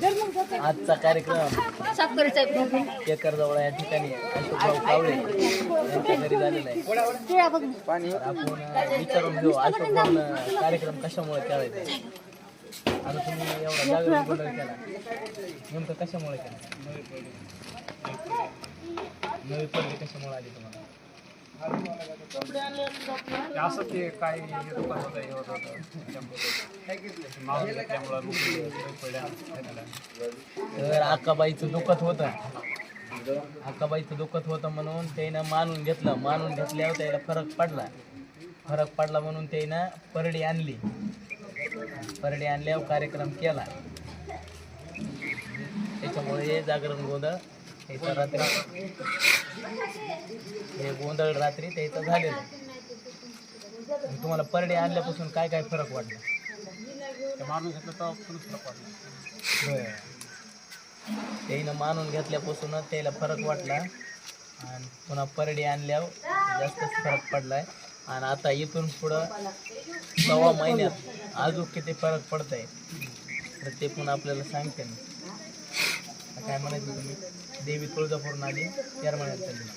आजचा कार्यक्रम साखरेचा आहे. केकरजवळ या ठिकाणी अशोकभाऊ कावळे यांच्या घरी झालेला आहे. आपण विचारून घेऊ अशोकभाऊ कार्यक्रम कशामुळे करायचा आता तुम्ही एवढा जागरण गोंधळ केला नेमकं कशामुळे केला नवी पडली कशामुळे आली तुम्हाला? असं ते काय हे दुकान होतं हे होत होतं. घेतल्यामुळं तर अक्काबाईचं दुखत होतं. अक्काबाईचं दुखत होतं म्हणून त्यानं मानून घेतलं. मानून घेतल्यावर त्याला फरक पडला. फरक पडला म्हणून त्यानं परडी आणली. परडी आणल्यावर कार्यक्रम केला. त्याच्यामुळे हे जागरण गोंधळ त्याचा रात्री. हे गोंधळ रात्री त्याचा झालेला आणि तुम्हाला परडी आणल्यापासून काय काय फरक वाटला? ते मारून घेतलं फरक पडला त्यानं मानून घेतल्यापासूनच त्याला फरक वाटला. आणि पुन्हा परडी आणल्यावर जास्तच फरक पडलाय. आणि आता इथून पुढं सव्वा महिन्यात अजून किती फरक पडत आहे तर ते पण आपल्याला सांगते ना आता काय म्हणायचं तुम्ही? देवी तुळजापूर नाली चार चालली.